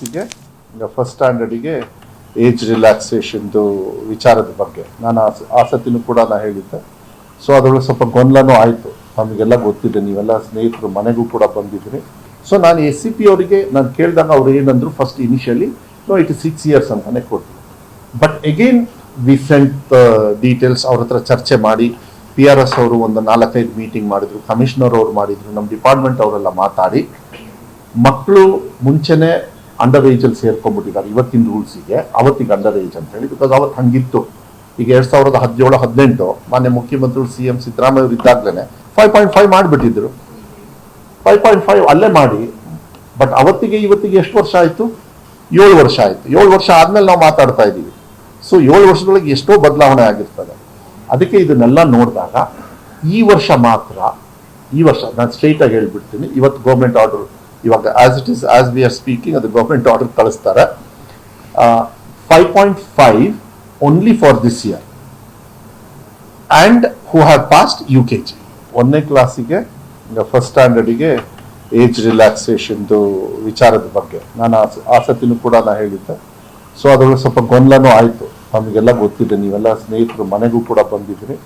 ಈಗ first ಸ್ಟ್ಯಾಂಡರ್ಡಿಗೆ age ರಿಲ್ಯಾಕ್ಸೇಷನ್ದು ವಿಚಾರದ ಬಗ್ಗೆ. ನಾನು ಆಸಕ್ತಿನೂ ಕೂಡ ನಾನು ಹೇಳಿದ್ದೆ. ಸೊ ಅದರೊಳಗೆ ಸ್ವಲ್ಪ ಗೊಂದಲನೂ ಆಯಿತು. ನಮಗೆಲ್ಲ ಗೊತ್ತಿದೆ, ನೀವೆಲ್ಲ ಸ್ನೇಹಿತರು, ಮನೆಗೂ ಕೂಡ ಬಂದಿದ್ದೀರಿ. ಸೊ ನಾನು ಎಸ್ ಸಿ ಪಿ ಅವರಿಗೆ ನಾನು ಕೇಳಿದಾಗ ಅವ್ರು ಏನಂದ್ರು first initially no it six years ಅಂತಾನೆ ಕೊಟ್ಟರು ಬಟ್ ಎಗೇನ್ ವಿ ಡೀಟೇಲ್ಸ್ ಅವ್ರ ಹತ್ರ ಚರ್ಚೆ ಮಾಡಿ ಪಿ ಆರ್ ಎಸ್ ಅವರು ಒಂದು ನಾಲ್ಕೈದು ಮೀಟಿಂಗ್ ಮಾಡಿದ್ರು ಕಮಿಷನರ್ ಅವ್ರು ಮಾಡಿದ್ರು ನಮ್ಮ ಡಿಪಾರ್ಟ್ಮೆಂಟ್ ಅವರೆಲ್ಲ ಮಾತಾಡಿ ಮಕ್ಕಳು ಮುಂಚೆನೆ ಅಂಡರ್ ಏಜಲ್ಲಿ ಸೇರ್ಕೊಂಡ್ಬಿಟ್ಟಿದ್ದಾರೆ. ಇವತ್ತಿನ ರೂಲ್ಸಿಗೆ ಅವತ್ತಿಗೆ ಅಂಡರ್ ಏಜ್ ಅಂತ ಹೇಳಿ ಬಿಕಾಸ್ ಅವತ್ತು ಹಂಗಿತ್ತು. ಈಗ ಎರಡು ಸಾವಿರದ ಹದಿನೇಳು, ಹದಿನೆಂಟು, ಮಾನ್ಯ ಮುಖ್ಯಮಂತ್ರಿ ಸಿ ಎಂ ಸಿದ್ದರಾಮಯ್ಯ ಇದ್ದಾಗಲೇ ಫೈವ್ ಪಾಯಿಂಟ್ ಫೈವ್ ಮಾಡಿಬಿಟ್ಟಿದ್ರು. ಫೈವ್ ಪಾಯಿಂಟ್ ಫೈವ್ ಅಲ್ಲೇ ಮಾಡಿ. ಬಟ್ ಅವತ್ತಿಗೆ, ಇವತ್ತಿಗೆ ಎಷ್ಟು ವರ್ಷ ಆಯಿತು? ಏಳು ವರ್ಷ ಆಯಿತು. ಏಳು ವರ್ಷ ಆದಮೇಲೆ ನಾವು ಮಾತಾಡ್ತಾ ಇದ್ದೀವಿ. ಸೊ ಏಳು ವರ್ಷದೊಳಗೆ ಎಷ್ಟೋ ಬದಲಾವಣೆ ಆಗಿರ್ತದೆ. ಅದಕ್ಕೆ ಇದನ್ನೆಲ್ಲ ನೋಡಿದಾಗ ಈ ವರ್ಷ ಮಾತ್ರ, ಈ ವರ್ಷ ನಾನು ಸ್ಟ್ರೈಟ್ ಆಗಿ ಹೇಳ್ಬಿಡ್ತೀನಿ. ಇವತ್ತು ಗೌರ್ಮೆಂಟ್ ಆರ್ಡರ್ ಇವಾಗ as it is as we are speaking ಅದು ಗೌರ್ಮೆಂಟ್ ಆರ್ಡರ್ ಕಳಿಸ್ತಾರೆ. Five point five only for this year and who have passed U K G ಒಂದನೇ ಕ್ಲಾಸಿಗೆ ಫಸ್ಟ್ ಸ್ಟ್ಯಾಂಡರ್ಡಿಗೆ ಏಜ್ ರಿಲ್ಯಾಕ್ಸೇಷನ್ದು ವಿಚಾರದ ಬಗ್ಗೆ. ನಾನು ಆಸಕ್ತಿನೂ ಕೂಡ ನಾನು ಹೇಳಿದ್ದೆ. ಸೊ ಅದರಲ್ಲಿ ಸ್ವಲ್ಪ ಗೊಂದಲನೂ ಆಯಿತು. ನಮಗೆಲ್ಲ ಗೊತ್ತಿದೆ, ನೀವೆಲ್ಲ ಸ್ನೇಹಿತರು, ಮನೆಗೂ ಕೂಡ ಬಂದಿದ್ರಿ